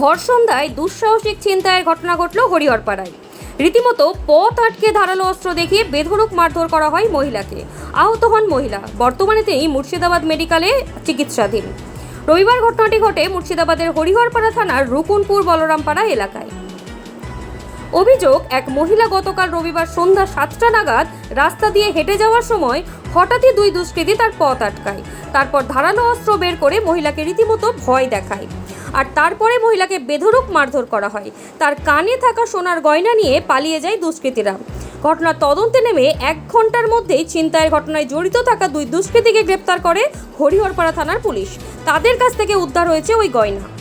ভর সন্ধ্যায় দুঃসাহসিক ছিনতাইয়ের ঘটনা ঘটল হরিহরপাড়ায়। রীতিমতো পথ আটকে ধারালো অস্ত্র দেখিয়ে বেধড়ক মারধর করা হয় মহিলাকে। আহত হন মহিলা। বর্তমানে তিনি মুর্শিদাবাদ মেডিকেলে চিকিৎসাধীন। রবিবার ঘটনাটি ঘটে মুর্শিদাবাদের হরিহরপাড়া থানার রুকুনপুর বলরামপাড়া এলাকায়। অভিযোগ, এক মহিলা গতকাল রবিবার সন্ধ্যা সাতটা নাগাদ রাস্তা দিয়ে হেঁটে যাওয়ার সময় হঠাৎই দুই দুষ্কৃতী তার পথ আটকায়। তারপর ধারালো অস্ত্র বের করে মহিলাকে রীতিমতো ভয় দেখায়। আর তারপরে মহিলাকে বেধরক মারধর করা হয়। তার কানে থাকা সোনার গয়না নিয়ে পালিয়ে যায় দুষ্কৃতীরা। ঘটনার তদন্তে নেমে এক ঘণ্টার মধ্যেই চিন্তায় ঘটনায় জড়িত থাকা দুই দুষ্কৃতীকে গ্রেপ্তার করে হরিহরপাড়া থানার পুলিশ। তাদের কাছ থেকে উদ্ধার হয়েছে ওই গয়না।